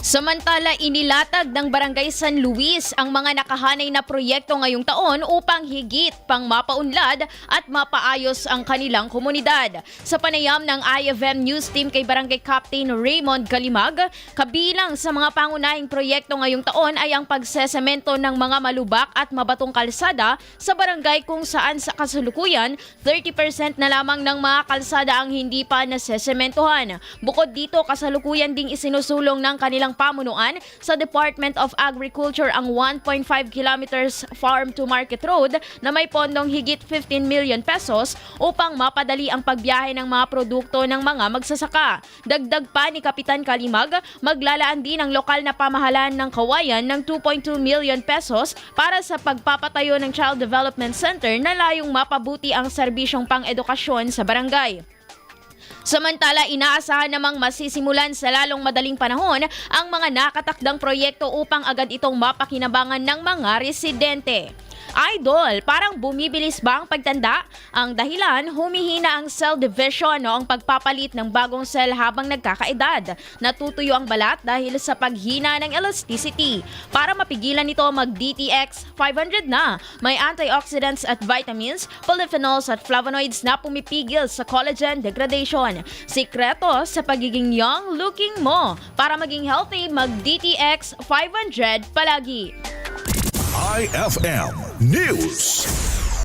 Samantala, inilatag ng Barangay San Luis ang mga nakahanay na proyekto ngayong taon upang higit pang mapaunlad at mapaayos ang kanilang komunidad. Sa panayam ng IFM News Team kay Barangay Captain Raymond Galimag, kabilang sa mga pangunahing proyekto ngayong taon ay ang pagsesemento ng mga malubak at mabatong kalsada sa barangay kung saan sa kasalukuyan 30% na lamang ng mga kalsada ang hindi pa nasesementohan. Bukod dito, kasalukuyan ding isinusulong ng kanilang pamunuan sa Department of Agriculture ang 1.5 kilometers farm to market road na may pondong higit 15 million pesos upang mapadali ang pagbiyahe ng mga produkto ng mga magsasaka. Dagdag pa ni Kapitan Kalimag, maglalaan din ang lokal na pamahalaan ng Kawayan ng 2.2 million pesos para sa pagpapatayo ng Child Development Center na layong mapabuti ang serbisyong pang-edukasyon sa barangay. Samantala, inaasahan namang masisimulan sa lalong madaling panahon ang mga nakatakdang proyekto upang agad itong mapakinabangan ng mga residente. Idol, parang bumibilis ba ang pagtanda? Ang dahilan, humihina ang cell division o ang pagpapalit ng bagong cell habang nagkakaedad. Natutuyo ang balat dahil sa paghina ng elasticity. Para mapigilan ito, mag-DTX 500 na. May antioxidants at vitamins, polyphenols at flavonoids na pumipigil sa collagen degradation. Sikreto sa pagiging young looking mo. Para maging healthy, mag-DTX 500 palagi. IFM News.